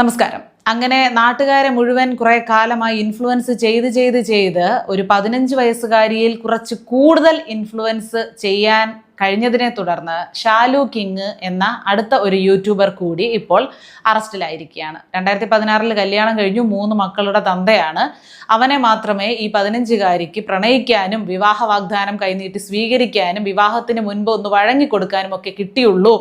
നമസ്കാരം. അങ്ങനെ നാട്ടുകാരെ മുഴുവൻ കുറെ കാലമായി ഇൻഫ്ലുവൻസ് ചെയ്ത് ചെയ്ത് ചെയ്ത് ഒരു പതിനഞ്ച് വയസ്സുകാരിയിൽ കുറച്ച് കൂടുതൽ ഇൻഫ്ലുവൻസ് ചെയ്യാൻ കഴിഞ്ഞതിനെ തുടർന്ന് ഷാലു കിങ് എന്ന അടുത്ത ഒരു യൂട്യൂബർ കൂടി ഇപ്പോൾ അറസ്റ്റിലായിരിക്കുകയാണ്. രണ്ടായിരത്തി പതിനാറിൽ കല്യാണം കഴിഞ്ഞു മൂന്ന് മക്കളുടെ തന്തയാണ്. അവനെ മാത്രമേ ഈ പതിനഞ്ചുകാരിക്ക് പ്രണയിക്കാനും വിവാഹ വാഗ്ദാനം കൈനീട്ടി സ്വീകരിക്കാനും വിവാഹത്തിന് മുൻപ് ഒന്ന് വഴങ്ങിക്കൊടുക്കാനും ഒക്കെ കിട്ടിയുള്ളൂ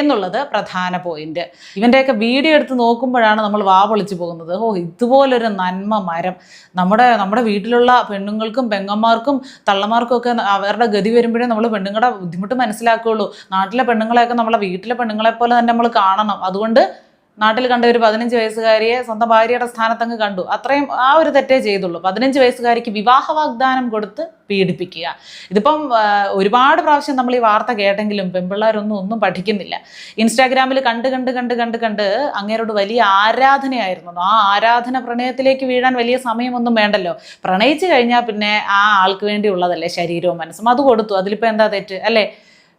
എന്നുള്ളത് പ്രധാന പോയിന്റ്. ഇവന്റെയൊക്കെ വീഡിയോ എടുത്ത് നോക്കുമ്പോഴാണ് നമ്മൾ വാ പൊളിച്ചു പോകുന്നത്. ഓ ഇതുപോലൊരു നന്മ മരം. നമ്മുടെ നമ്മുടെ വീട്ടിലുള്ള പെണ്ണുങ്ങൾക്കും പെങ്ങന്മാർക്കും തള്ളമാർക്കും ഒക്കെ അവരുടെ ഗതി വരുമ്പോഴേ നമ്മൾ പെണ്ണുങ്ങളുടെ ബുദ്ധിമുട്ട് മനസ്സിലാക്കുകയുള്ളൂ. നാട്ടിലെ പെണ്ണുങ്ങളെയൊക്കെ നമ്മളെ വീട്ടിലെ പെണ്ണുങ്ങളെ പോലെ തന്നെ നമ്മൾ കാണണം. അതുകൊണ്ട് നാട്ടിൽ കണ്ട ഒരു പതിനഞ്ച് വയസ്സുകാരിയെ സ്വന്തം ഭാര്യയുടെ സ്ഥാനത്തങ്ങ് കണ്ടു. അത്രയും ആ ഒരു തെറ്റേ ചെയ്തുള്ളൂ. പതിനഞ്ച് വയസ്സുകാരിക്ക് വിവാഹ വാഗ്ദാനം കൊടുത്ത് പീഡിപ്പിക്കുക. ഇതിപ്പം ഒരുപാട് പ്രാവശ്യം നമ്മൾ ഈ വാർത്ത കേട്ടെങ്കിലും പെൺപിള്ളേരൊന്നും ഒന്നും പഠിക്കുന്നില്ല. ഇൻസ്റ്റാഗ്രാമിൽ കണ്ട് കണ്ട് കണ്ട് കണ്ട് കണ്ട് അങ്ങേരോട് വലിയ ആരാധനയായിരുന്നു. ആ ആരാധന പ്രണയത്തിലേക്ക് വീഴാൻ വലിയ സമയമൊന്നും വേണ്ടല്ലോ. പ്രണയിച്ചു കഴിഞ്ഞാൽ പിന്നെ ആ ആൾക്ക് വേണ്ടിയുള്ളതല്ലേ ശരീരവും മനസ്സും. അത് കൊടുത്തു. അതിലിപ്പോൾ എന്താ തെറ്റ്? അല്ലേ?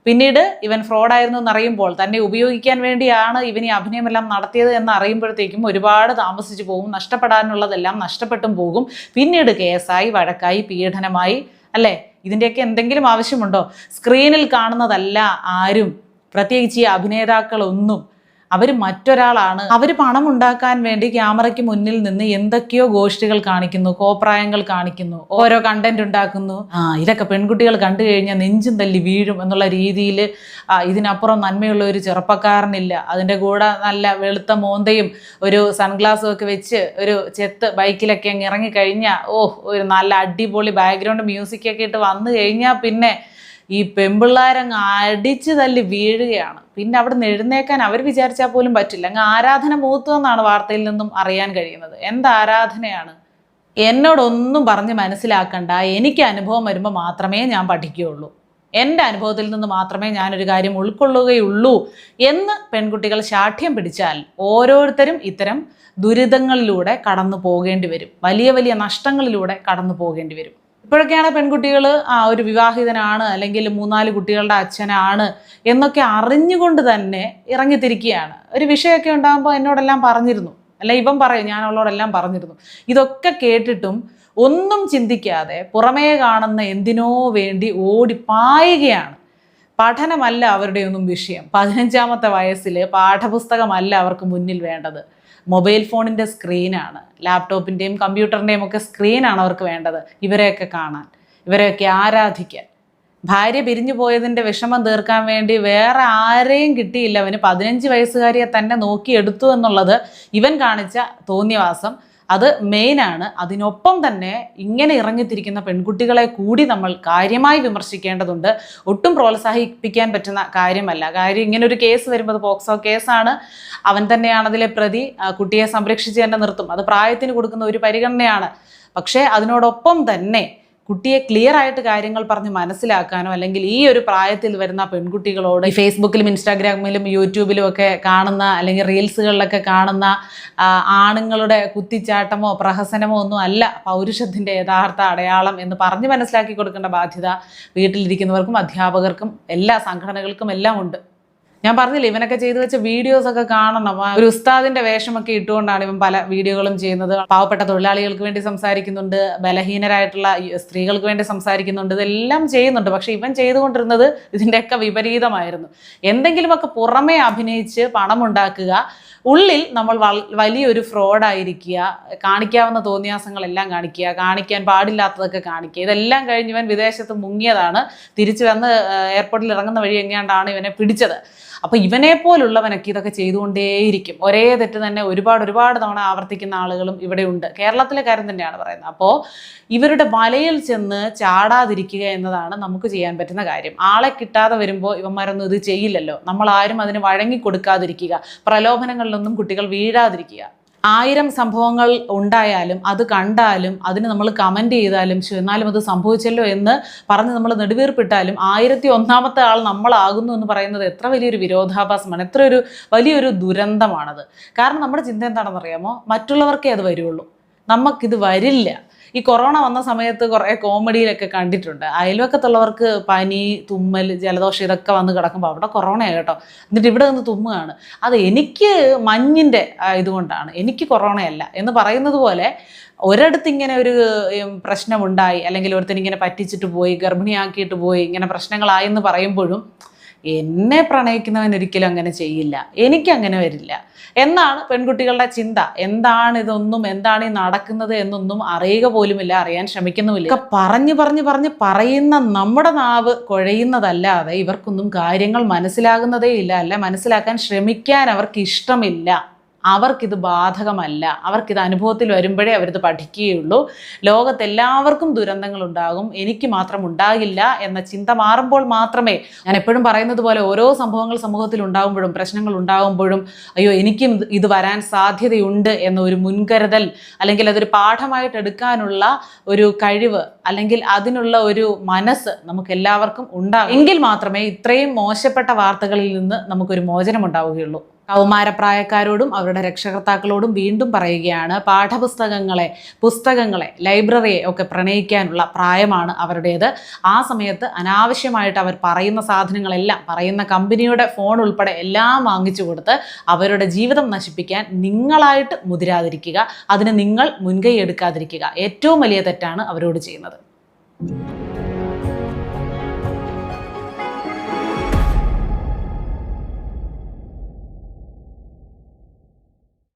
പിന്നീട് ഇവൻ ഫ്രോഡായിരുന്നു എന്നറിയുമ്പോൾ തന്നെ ഉപയോഗിക്കാൻ വേണ്ടിയാണ് ഇവൻ ഈ അഭിനയമെല്ലാം നടത്തിയത് എന്ന് അറിയുമ്പോഴത്തേക്കും ഒരുപാട് താമസിച്ചു പോകും നഷ്ടപ്പെടാനുള്ളതെല്ലാം നഷ്ടപ്പെട്ടും പോകും. പിന്നീട് കേസായി വഴക്കായി പീഡനമായി അല്ലേ? ഇതിന്റെയൊക്കെ എന്തെങ്കിലും ആവശ്യമുണ്ടോ? സ്ക്രീനിൽ കാണുന്നതല്ല ആരും പ്രത്യേകിച്ച് ഈ അഭിനേതാക്കളൊന്നും അവർ മറ്റൊരാളാണ്. അവർ പണം ഉണ്ടാക്കാൻ വേണ്ടി ക്യാമറയ്ക്ക് മുന്നിൽ നിന്ന് എന്തൊക്കെയോ ഗോഷ്ഠികൾ കാണിക്കുന്നു കോപ്രായങ്ങൾ കാണിക്കുന്നു ഓരോ കണ്ടന്റ് ഉണ്ടാക്കുന്നു. ആ ഇതൊക്കെ പെൺകുട്ടികൾ കണ്ടു കഴിഞ്ഞാൽ നെഞ്ചും തല്ലി വീഴും എന്നുള്ള രീതിയിൽ ഇതിനപ്പുറം നന്മയുള്ള ഒരു ചെറുപ്പക്കാരനില്ല. അതിന്റെ കൂടെ നല്ല വെളുത്ത മോന്തയും ഒരു സൺഗ്ലാസും ഒക്കെ വെച്ച് ഒരു ചെത്ത് ബൈക്കിലൊക്കെ അങ്ങ് ഇറങ്ങിക്കഴിഞ്ഞാൽ ഓ ഒരു നല്ല അടിപൊളി ബാക്ക്ഗ്രൗണ്ട് മ്യൂസിക്കൊക്കെ ഇട്ട് വന്നു കഴിഞ്ഞാൽ പിന്നെ ഈ പെമ്പിള്ളാരങ്ങ് അടിച്ചു തല്ലി വീഴുകയാണ്. പിന്നെ അവിടെ എഴുന്നേക്കാൻ അവർ വിചാരിച്ചാൽ പോലും പറ്റില്ല. അങ്ങ് ആരാധന മൂത്തു എന്നാണ് വാർത്തയിൽ നിന്നും അറിയാൻ കഴിയുന്നത്. എന്ത് ആരാധനയാണ്? എന്നോടൊന്നും പറഞ്ഞ് മനസ്സിലാക്കണ്ട. എനിക്ക് അനുഭവം വരുമ്പോൾ മാത്രമേ ഞാൻ പഠിക്കുകയുള്ളൂ. എന്റെ അനുഭവത്തിൽ നിന്ന് മാത്രമേ ഞാനൊരു കാര്യം ഉൾക്കൊള്ളുകയുള്ളൂ എന്ന് പെൺകുട്ടികൾ ശാഠ്യം പിടിച്ചാൽ ഓരോരുത്തരും ഇത്തരം ദുരിതങ്ങളിലൂടെ കടന്നു പോകേണ്ടി വരും. വലിയ വലിയ നഷ്ടങ്ങളിലൂടെ കടന്നു പോകേണ്ടി വരും. ഇപ്പോഴൊക്കെയാണ് പെൺകുട്ടികൾ ആ ഒരു വിവാഹിതനാണ് അല്ലെങ്കിൽ മൂന്നാൽ കുട്ടികളുടെ അച്ഛനാണ് എന്നൊക്കെ അറിഞ്ഞുകൊണ്ട് തന്നെ ഇറങ്ങിത്തിരിക്കുകയാണ്. ഒരു വിഷയമൊക്കെ ഉണ്ടാകുമ്പോൾ എന്നോടെല്ലാം പറഞ്ഞിരുന്നു. അല്ല ഇവൻ പറയും ഞാൻ അവളോടെല്ലാം പറഞ്ഞിരുന്നു. ഇതൊക്കെ കേട്ടിട്ടും ഒന്നും ചിന്തിക്കാതെ പുറമേ കാണുന്ന എന്തിനോ വേണ്ടി ഓടിപ്പായുകയാണ് പഠനമല്ല അവരുടെയൊന്നും വിഷയം. പതിനഞ്ചാമത്തെ വയസ്സിൽ പാഠപുസ്തകമല്ല അവർക്ക് മുന്നിൽ വേണ്ടത്. മൊബൈൽ ഫോണിന്റെ സ്ക്രീനാണ് ലാപ്ടോപ്പിന്റെയും കമ്പ്യൂട്ടറിന്റെയും ഒക്കെ സ്ക്രീനാണ് അവർക്ക് വേണ്ടത്. ഇവരെയൊക്കെ കാണാൻ ഇവരെയൊക്കെ ആരാധിക്കാൻ. ഭാര്യ പിരിഞ്ഞു പോയതിന്റെ വിഷമം തീർക്കാൻ വേണ്ടി വേറെ ആരെയും കിട്ടിയില്ല. അവന് പതിനഞ്ച് വയസ്സുകാരിയെ തന്നെ നോക്കിയെടുത്തു എന്നുള്ളത് ഇവൻ കാണിച്ച തോന്നിയവാസം. അത് മെയിനാണ് അതിനൊപ്പം തന്നെ ഇങ്ങനെ ഇറങ്ങിത്തിരിക്കുന്ന പെൺകുട്ടികളെ കൂടി നമ്മൾ കാര്യമായി വിമർശിക്കേണ്ടതുണ്ട്. ഒട്ടും പ്രോത്സാഹിപ്പിക്കാൻ പറ്റുന്ന കാര്യമല്ല. കാര്യം ഇങ്ങനെ ഒരു കേസ് വരുമ്പോൾ അത് പോക്സോ കേസാണ് അവൻ തന്നെയാണ് അതിലെ പ്രതി. കുട്ടിയെ സംരക്ഷിച്ച് തന്നെ നിർത്തും. അത് പ്രായത്തിന് കൊടുക്കുന്ന ഒരു പരിഗണനയാണ്. പക്ഷേ അതിനോടൊപ്പം തന്നെ കുട്ടിയെ ക്ലിയർ ആയിട്ട് കാര്യങ്ങൾ പറഞ്ഞ് മനസ്സിലാക്കാനോ അല്ലെങ്കിൽ ഈ ഒരു പ്രായത്തിൽ വരുന്ന പെൺകുട്ടികളോട് ഫേസ്ബുക്കിലും ഇൻസ്റ്റാഗ്രാമിലും യൂട്യൂബിലും ഒക്കെ കാണുന്ന അല്ലെങ്കിൽ റീൽസുകളിലൊക്കെ കാണുന്ന ആണുങ്ങളുടെ കുത്തിച്ചാട്ടമോ പ്രഹസനമോ ഒന്നും അല്ല പൗരുഷത്തിന്റെ യഥാർത്ഥ അടയാളം എന്ന് പറഞ്ഞ് മനസ്സിലാക്കി കൊടുക്കേണ്ട ബാധ്യത വീട്ടിലിരിക്കുന്നവർക്കും അധ്യാപകർക്കും എല്ലാ സംഘടനകൾക്കും എല്ലാം ഉണ്ട്. ഞാൻ പറഞ്ഞില്ല ഇവനൊക്കെ ചെയ്തു വെച്ച വീഡിയോസ് ഒക്കെ കാണണം. ഒരു ഉസ്താദിന്റെ വേഷമൊക്കെ ഇട്ടുകൊണ്ടാണ് ഇവൻ പല വീഡിയോകളും ചെയ്യുന്നത്. പാവപ്പെട്ട തൊഴിലാളികൾക്ക് വേണ്ടി സംസാരിക്കുന്നുണ്ട് ബലഹീനരായിട്ടുള്ള സ്ത്രീകൾക്ക് വേണ്ടി സംസാരിക്കുന്നുണ്ട് ഇതെല്ലാം ചെയ്യുന്നുണ്ട്. പക്ഷെ ഇവൻ ചെയ്തുകൊണ്ടിരുന്നത് ഇതിന്റെയൊക്കെ വിപരീതമായിരുന്നു. എന്തെങ്കിലുമൊക്കെ പുറമേ അഭിനയിച്ച് പണമുണ്ടാക്കുക ഉള്ളിൽ നമ്മൾ വലിയൊരു ഫ്രോഡായിരിക്കുക കാണിക്കാവുന്ന തോന്നിയാസങ്ങളെല്ലാം കാണിക്കുക കാണിക്കാൻ പാടില്ലാത്തതൊക്കെ കാണിക്കുക ഇതെല്ലാം കഴിഞ്ഞ് ഇവൻ വിദേശത്ത് മുങ്ങിയതാണ്. തിരിച്ചു വന്ന് എയർപോർട്ടിൽ ഇറങ്ങുന്ന വഴി എങ്ങാണ്ടാണ് ഇവനെ പിടിച്ചത്. അപ്പോൾ ഇവനെ പോലുള്ളവനൊക്കെ ഇതൊക്കെ ചെയ്തുകൊണ്ടേയിരിക്കും. ഒരേ തെറ്റ് തന്നെ ഒരുപാട് ഒരുപാട് തവണ ആവർത്തിക്കുന്ന ആളുകളും ഇവിടെ ഉണ്ട്. കേരളത്തിലെ കാര്യം തന്നെയാണ് പറയുന്നത്. അപ്പോൾ ഇവരുടെ വലയിൽ ചെന്ന് ചാടാതിരിക്കുക എന്നതാണ് നമുക്ക് ചെയ്യാൻ പറ്റുന്ന കാര്യം. ആളെ കിട്ടാതെ വരുമ്പോൾ ഇവന്മാരൊന്നും ഇത് ചെയ്യില്ലല്ലോ. നമ്മൾ ആരും അതിന് വഴങ്ങി കൊടുക്കാതിരിക്കുക. പ്രലോഭനങ്ങളിലൊന്നും കുട്ടികൾ വീഴാതിരിക്കുക. ആയിരം സംഭവങ്ങൾ ഉണ്ടായാലും അത് കണ്ടാലും അതിന് നമ്മൾ കമന്റ് ചെയ്താലും "ശ്ശോ, എന്നാലും അത് സംഭവിച്ചല്ലോ എന്ന് പറഞ്ഞ് നമ്മൾ നെടുവീർപ്പിട്ടാലും ആയിരത്തി ഒന്നാമത്തെ ആൾ നമ്മളാകുന്നു എന്ന് പറയുന്നത് എത്ര വലിയൊരു വിരോധാഭാസമാണ് എത്ര ഒരു വലിയൊരു ദുരന്തമാണത്. കാരണം നമ്മുടെ ചിന്ത എന്താണെന്ന് അറിയാമോ മറ്റുള്ളവർക്കേ അത് വരുള്ളൂ. നമുക്കിത് വരില്ല. ഈ കൊറോണ വന്ന സമയത്ത് കുറേ കോമഡിയിലൊക്കെ കണ്ടിട്ടുണ്ട്. അയൽവക്കത്തുള്ളവർക്ക് പനി തുമ്മൽ ജലദോഷം ഇതൊക്കെ വന്ന് കിടക്കുമ്പോൾ അവിടെ കൊറോണയാണ് കേട്ടോ. എന്നിട്ട് ഇവിടെ നിന്ന് തുമ്മുകയാണ്. അത് എനിക്ക് മഞ്ഞിന്റെ ഇതുകൊണ്ടാണ്. എനിക്ക് കൊറോണയല്ല. എന്ന് പറയുന്നത് പോലെ ഒരിടത്ത് ഇങ്ങനെ ഒരു പ്രശ്നമുണ്ടായി അല്ലെങ്കിൽ ഒരുത്തൻ ഇങ്ങനെ പറ്റിച്ചിട്ട് പോയി ഗർഭിണിയാക്കിയിട്ട് പോയി ഇങ്ങനെ പ്രശ്നങ്ങളായെന്ന് പറയുമ്പോഴും എന്നെ പ്രണയിക്കുന്നവൻ ഒരിക്കലും അങ്ങനെ ചെയ്യില്ല. എനിക്ക് അങ്ങനെ വരില്ല. എന്നാണ് പെൺകുട്ടികളുടെ ചിന്ത. എന്താണ് ഇതൊന്നും? എന്താണ് ഈ നടക്കുന്നത് എന്നൊന്നും അറിയുക പോലുമില്ല അറിയാൻ ശ്രമിക്കുന്നുമില്ല. പറഞ്ഞു പറഞ്ഞു പറഞ്ഞ് പറയുന്ന നമ്മുടെ നാവ് കുഴയുന്നതല്ലാതെ ഇവർക്കൊന്നും കാര്യങ്ങൾ മനസ്സിലാകുന്നതേ ഇല്ല. അല്ല മനസ്സിലാക്കാൻ ശ്രമിക്കാൻ അവർക്ക് ഇഷ്ടമില്ല. അവർക്കിത് ബാധകമല്ല. അവർക്കിത് അനുഭവത്തിൽ വരുമ്പോഴേ അവരിത് പഠിക്കുകയുള്ളൂ. ലോകത്തെല്ലാവർക്കും ദുരന്തങ്ങൾ ഉണ്ടാകും എനിക്ക് മാത്രം ഉണ്ടാകില്ല എന്ന ചിന്ത മാറുമ്പോൾ മാത്രമേ ഞാൻ എപ്പോഴും പറയുന്നത് പോലെ ഓരോ സംഭവങ്ങൾ സമൂഹത്തിൽ ഉണ്ടാകുമ്പോഴും പ്രശ്നങ്ങൾ ഉണ്ടാകുമ്പോഴും അയ്യോ എനിക്കും ഇത് വരാൻ സാധ്യതയുണ്ട് എന്നൊരു മുൻകരുതൽ അല്ലെങ്കിൽ അതൊരു പാഠമായിട്ട് എടുക്കാനുള്ള ഒരു കഴിവ് അല്ലെങ്കിൽ അതിനുള്ള ഒരു മനസ്സ് നമുക്ക് എല്ലാവർക്കും ഉണ്ടാകും. എങ്കിൽ മാത്രമേ ഇത്രയും മോശപ്പെട്ട വാർത്തകളിൽ നിന്ന് നമുക്കൊരു മോചനം ഉണ്ടാവുകയുള്ളൂ കൗമാരപ്രായക്കാരോടും അവരുടെ രക്ഷകർത്താക്കളോടും വീണ്ടും പറയുകയാണ് പാഠപുസ്തകങ്ങളെ പുസ്തകങ്ങളെ ലൈബ്രറിയെ ഒക്കെ പ്രണയിക്കാനുള്ള പ്രായമാണ് അവരുടേത്. ആ സമയത്ത് അനാവശ്യമായിട്ട് അവർ പറയുന്ന സാധനങ്ങളെല്ലാം പറയുന്ന കമ്പനിയുടെ ഫോൺ ഉൾപ്പെടെ എല്ലാം വാങ്ങിച്ചു കൊടുത്ത് അവരുടെ ജീവിതം നശിപ്പിക്കാൻ നിങ്ങളായിട്ട് മുതിരാതിരിക്കുക അതിന് നിങ്ങൾ മുൻകൈ എടുക്കാതിരിക്കുക. ഏറ്റവും വലിയ തെറ്റാണ് അവരോട് ചെയ്യുന്നത്.